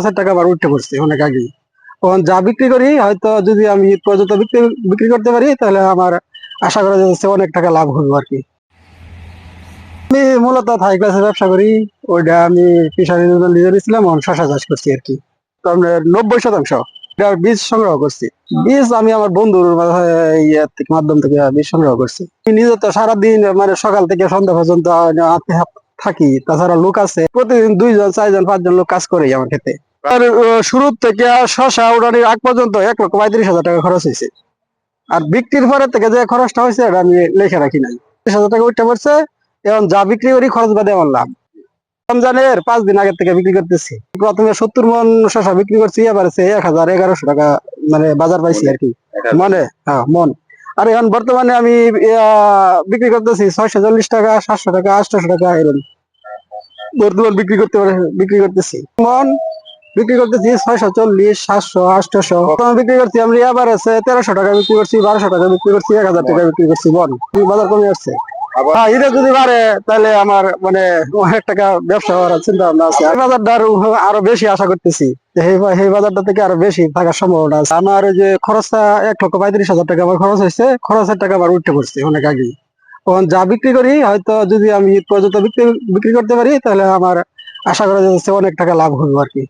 হাজার টাকা আবার উঠতে পড়ছে অনেক আগে তখন যা বিক্রি করি, হয়তো যদি আমি ঈদ পর্যন্ত বিক্রি বিক্রি করতে পারি, তাহলে আমার আশা করা যাচ্ছে অনেক টাকা লাভ হবে আর কি আমি মূলত থাই ক্লাসের ব্যবসা করি, ওইটা আমি ফিশারি নিজে ছিলাম এখন শশা চাষ করছি আর কি আপনার নব্বই শতাংশ বীজ সংগ্রহ করছি। বীজ আমি আমার বন্ধুর মাধ্যম থেকে বীজ সংগ্রহ করছি। নিজে তো সারাদিন মানে সকাল থেকে সন্ধ্যা পর্যন্ত থাকি। তাছাড়া লোক আছে, প্রতিদিন দুইজন, চারজন, পাঁচজন লোক কাজ করেই আমার ক্ষেত্রে। শুরু থেকে শশা উড়ানির আগ পর্যন্ত এক লক্ষ পঁয়ত্রিশ হাজার টাকা খরচ হয়েছে। আর বিক্রির পরে থেকে যে খরচটা হয়েছে এটা আমি লেখা রাখি নাই। ত্রিশ হাজার টাকা উঠতে পড়ছে এবং যা বিক্রি করি খরচ বাদে আমার লাভ। রমজানের পাঁচ দিন আগে থেকে বিক্রি করতেছি। প্রথমে সত্তর মন শশা বিক্রি করছি, এবার এক হাজার এগারোশো টাকা মানে বাজার পাইছি আর কি। মনে হ্যাঁ মন। আর এখন বর্তমানে আমি বিক্রি করতেছি ছয়শো চল্লিশ টাকা, সাতশো টাকা, আটশো টাকা, এরকম। বর্তমান বিক্রি করতে, বিক্রি করতেছি। মন বিক্রি করতেছি ছয়শো চল্লিশ সাতশো আটশো। বিক্রি করছি আমি এবার আছে তেরোশো টাকা বিক্রি করছি বারোশো টাকা বিক্রি করছি এক হাজার টাকা বিক্রি করছি বন বাজার কমে আসছে? হ্যাঁ এটা যদি বাড়ে তাহলে আমার মানে অনেক টাকা ব্যবসা করার চিন্তা ভাবনা আছে বাজারটা আরও বেশি আশা করতেছি এই বাজারটা থেকে আরও বেশি থাকার সম্ভাবনা আছে। আমার ওই যে খরচটা এক লক্ষ পঁয়ত্রিশ হাজার টাকা আমার খরচ হয়েছে খরচের টাকা আবার উঠতে পড়ছে অনেক আগে তখন যা বিক্রি করি হয়তো যদি আমি পর্যন্ত বিক্রি বিক্রি করতে পারি তাহলে আমার আশা করা যাচ্ছে অনেক টাকা লাভ হবে আর কি।